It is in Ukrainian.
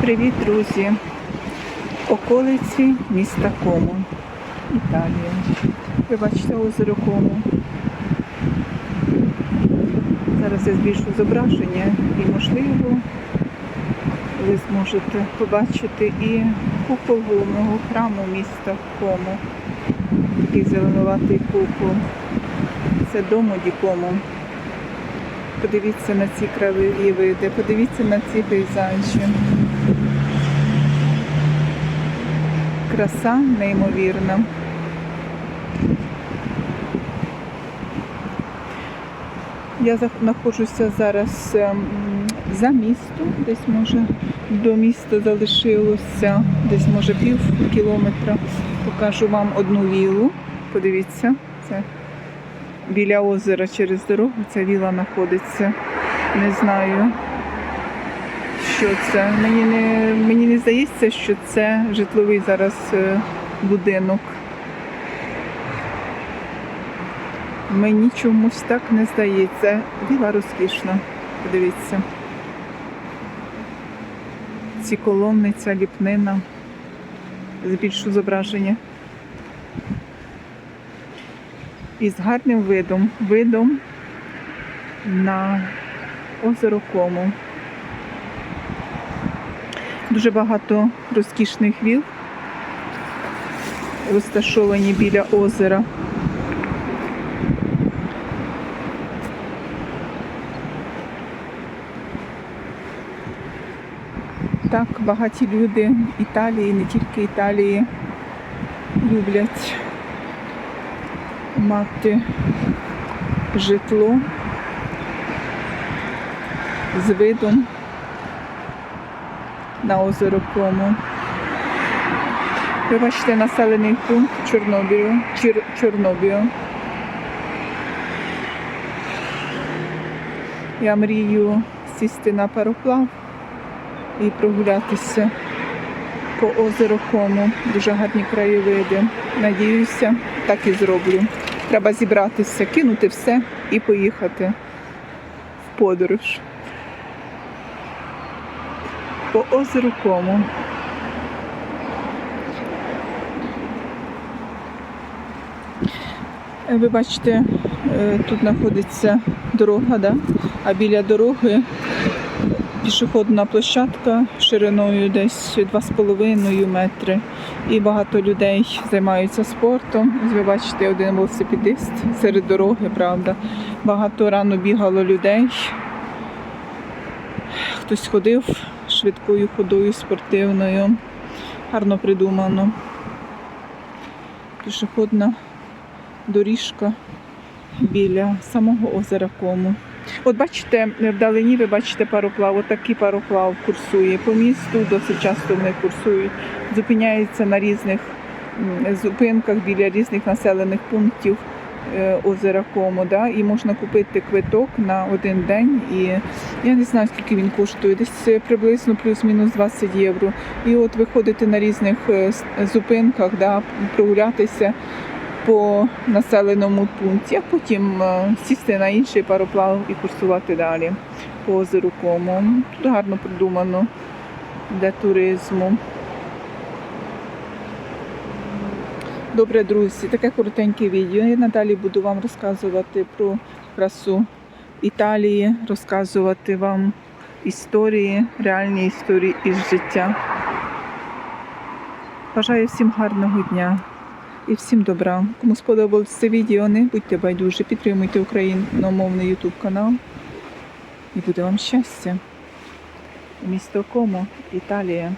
Привіт, друзі! Околиці міста Кому, Італія. Ви бачите озеро Кому. Зараз я збільшу зображення і, можливо, ви зможете побачити і купол головного храму міста Кому. Такий зеленуватий купол. Це дому Дікому. Подивіться на ці краєвиди, подивіться на ці пейзажі. Краса неймовірна. Я знаходжуся зараз ем, за містом, десь може до міста залишилося, десь може пів кілометра. Покажу вам одну вілу. Подивіться, це біля озера через дорогу ця віла знаходиться. Не знаю, що це. Мені не, мені не здається, що це житловий зараз е, будинок. Мені чомусь так не здається. Віла розкішна. Подивіться. Ці колонни, ця ліпнина. Збільшу зображення. І з гарним видом. Видом на озеро Кому. Дуже багато розкішних віл розташовані біля озера. Так, багаті люди Італії, не тільки Італії, люблять мати житло з видом на озеро Кому. Ви бачите населений пункт Чорнобилю, Чір, Чорнобилю. Я мрію сісти на пароплав і прогулятися по озеру Кому. Дуже гарні краєвиди. Надіюся, так і зроблю. Треба зібратися, кинути все і поїхати в подорож. По озеру Кому. Е, Ви бачите, е, тут знаходиться дорога, да? а біля дороги пішохідна площадка шириною десь 2,5 метри. І багато людей займаються спортом. Ось Ви бачите, один велосипедист серед дороги, правда. Багато рано бігало людей. Хтось ходив швидкою ходою спортивною. Гарно придумано. Пішохідна доріжка біля самого озера Кому. От бачите, вдалині ви бачите пароплав, отакий пароплав курсує по місту, досить часто вони курсують, зупиняються на різних зупинках біля різних населених пунктів е, озера Кому. Да? І можна купити квиток на один день. І я не знаю, скільки він коштує, десь е, приблизно плюс-мінус 20 євро. І от виходити на різних е, зупинках, да, прогулятися по населеному пункті, а потім е, сісти на інший пароплав і курсувати далі по озеру Кому. Тут гарно придумано для туризму. Добре, друзі, таке коротеньке відео. Я надалі буду вам розказувати про красу Італії, розказувати вам історії, реальні історії із життя. Бажаю всім гарного дня і всім добра. Кому сподобалось це відео, не будьте байдужі, підтримуйте україномовний YouTube канал. І буде вам щастя. Місто Комо, Італія.